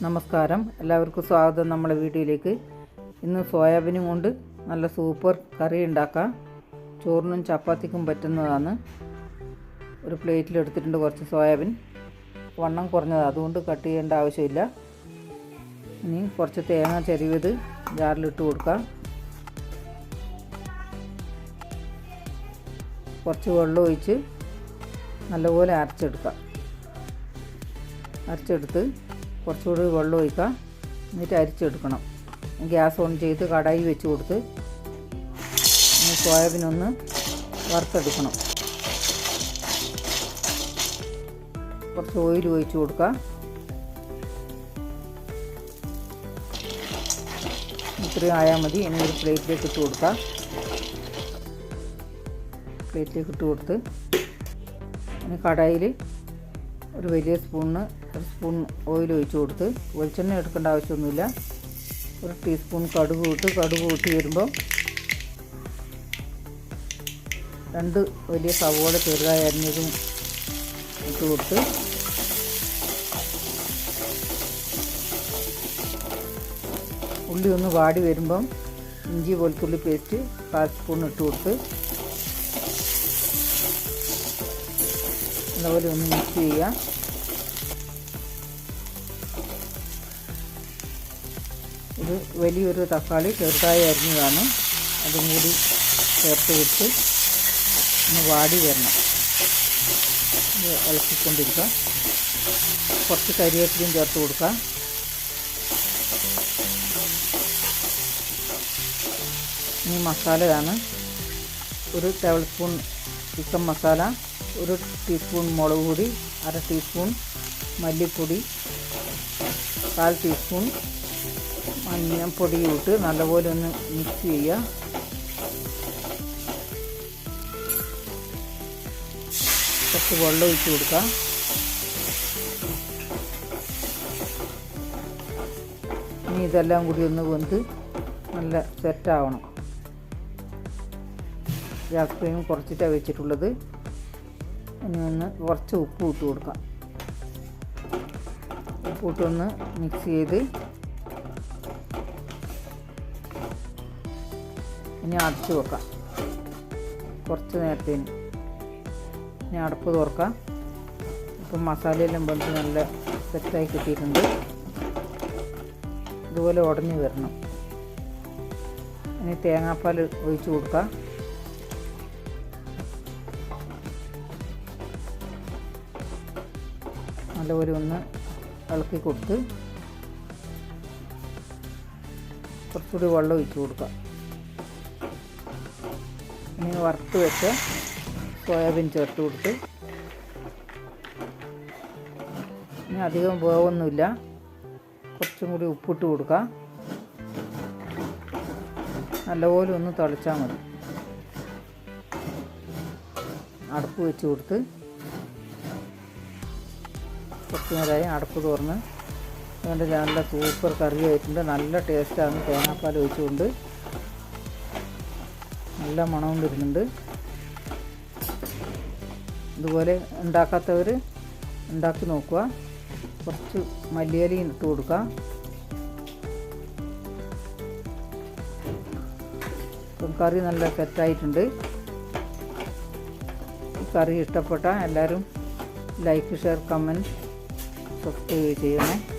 നമസ്കാരം. എല്ലാവർക്കും സ്വാഗതം നമ്മളെ വീഡിയോയിലേക്ക് ഇന്ന് സോയാബീനും കൊണ്ട് നല്ല സൂപ്പർ കറി ഉണ്ടാക്കാം. ചോറിനും ചപ്പാത്തിക്കും പറ്റുന്നതാണ്. ഒരു പ്ലേറ്റിൽ എടുത്തിട്ടുണ്ട് കുറച്ച് സോയാബീൻ. വണ്ണം കുറഞ്ഞത് അതുകൊണ്ട് കട്ട് ചെയ്യേണ്ട ആവശ്യമില്ല. ഇനി കുറച്ച് തേങ്ങ ചെരുവിയത് ജാറിലിട്ട് കൊടുക്കാം. കുറച്ച് വെള്ളം ഒഴിച്ച് നല്ലപോലെ അരച്ചെടുക്കാം. അരച്ചെടുത്ത് കുറച്ചുകൂടി വെള്ളം ഒഴിക്കുക. എന്നിട്ട് അരിച്ചെടുക്കണം. ഗ്യാസ് ഓൺ ചെയ്ത് കടായി വെച്ച് കൊടുത്ത് സോയാബീനൊന്ന് വറുത്തെടുക്കണം. കുറച്ച് ഓയിൽ ഒഴിച്ച് കൊടുക്കുക. ഇത്രയും ആയാൽ മതി. ഇനി ഒരു പ്ലേറ്റിലേക്ക് ഇട്ട് കൊടുക്കുക. പ്ലേറ്റിലേക്ക് ഇട്ട് കൊടുത്ത് ഇനി കടായിൽ ഒരു വലിയ സ്പൂണിന് ഒരു സ്പൂൺ ഓയിൽ ഒഴിച്ച് കൊടുത്ത് വെളിച്ചെണ്ണ എടുക്കേണ്ട ആവശ്യമൊന്നുമില്ല. ഒരു ടീസ്പൂൺ കടുക് ഇട്ട് കടുക് കൂട്ടി വരുമ്പോൾ രണ്ട് വലിയ സവോള ചെറുതായി അരിഞ്ഞതും ഇട്ട് കൊടുത്ത് ഉള്ളി ഒന്ന് വാടി വരുമ്പം ഇഞ്ചി വെളുത്തുള്ളി പേസ്റ്റ് കാൽ സ്പൂൺ ഇട്ട് കൊടുത്ത് അതുപോലെ ഒന്ന് മിക്സ് ചെയ്യുക. ഇത് വലിയൊരു തക്കാളി ചെറുതായി അരിഞ്ഞതാണ്. അതും കൂടി ചേർത്ത് വിട്ട് ഒന്ന് വാടി വരണം. ഇത് ഇളക്കിക്കൊണ്ടിരിക്കുക. കുറച്ച് കരിയേപ്പിലും ചേർത്ത് കൊടുക്കാം ഇനി മസാലയാണ്. ഒരു ടേബിൾ സ്പൂൺ ചിക്കൻ മസാല ഒരു ടീസ്പൂൺ മുളക് പൊടി അര ടീസ്പൂൺ മല്ലിപ്പൊടി കാൽ ടീസ്പൂൺ മഞ്ഞൾപ്പൊടി ഇട്ട് നല്ലപോലെ ഒന്ന് മിക്സ് ചെയ്യുക. കുറച്ച് വെള്ളം ഒഴിച്ച് കൊടുക്കുക. ഇനി ഇതെല്ലാം കൂടി ഒന്ന് വെന്ത് നല്ല സെറ്റാവണം ഗ്യാസ് ഫ്ലെയിം കുറച്ചിട്ടാണ് വെച്ചിട്ടുള്ളത്. ഒന്ന് കുറച്ച് ഉപ്പ് ഇട്ട് കൊടുക്കാം. ഉപ്പ് ഇട്ടൊന്ന് മിക്സ് ചെയ്ത് ഇനി അടച്ച് വെക്കാം. കുറച്ച് നേരത്തേന് ഇനി അടപ്പ് തുറക്കാം. ഇപ്പം മസാലയെല്ലാം വെന്ത് നല്ല സെറ്റായി കിട്ടിയിട്ടുണ്ട്. ഇതുപോലെ ഉടഞ്ഞു വരണം. ഇനി തേങ്ങാപ്പാൽ ഒഴിച്ച് കൊടുക്കാം. നല്ലപോലെ ഒന്ന് ഇളക്കി കൊടുത്ത് കുറച്ചുകൂടി വെള്ളം ഒഴിച്ചു കൊടുക്കാം ഇനി വറുത്ത് വെച്ച് സോയാബീൻ ചേർത്ത് കൊടുത്ത് ഇനി അധികം വേവൊന്നുമില്ല. കുറച്ചും കൂടി ഉപ്പിട്ട് കൊടുക്കാം നല്ലപോലെ ഒന്ന് തിളച്ചാൽ മതി. അടുപ്പ് വെച്ച് കൊടുത്ത് കുറച്ച് നേരമായി അടപ്പ് തുറന്ന് അതുകൊണ്ട് നല്ല സൂപ്പർ കറി ആയിട്ടുണ്ട് നല്ല ടേസ്റ്റാണ്. തേങ്ങാപ്പാൽ ഒഴിച്ചുകൊണ്ട് നല്ല മണവും വരുന്നുണ്ട് ഇതുപോലെ ഉണ്ടാക്കാത്തവർ ഉണ്ടാക്കി നോക്കുക. കുറച്ച് മല്ലിയിലയും ഇട്ട് കൊടുക്കുക. ഇപ്പം കറി നല്ല സെറ്റായിട്ടുണ്ട്. കറി ഇഷ്ടപ്പെട്ട എല്ലാവരും ലൈക്ക് ഷെയർ കമന്റ് というね。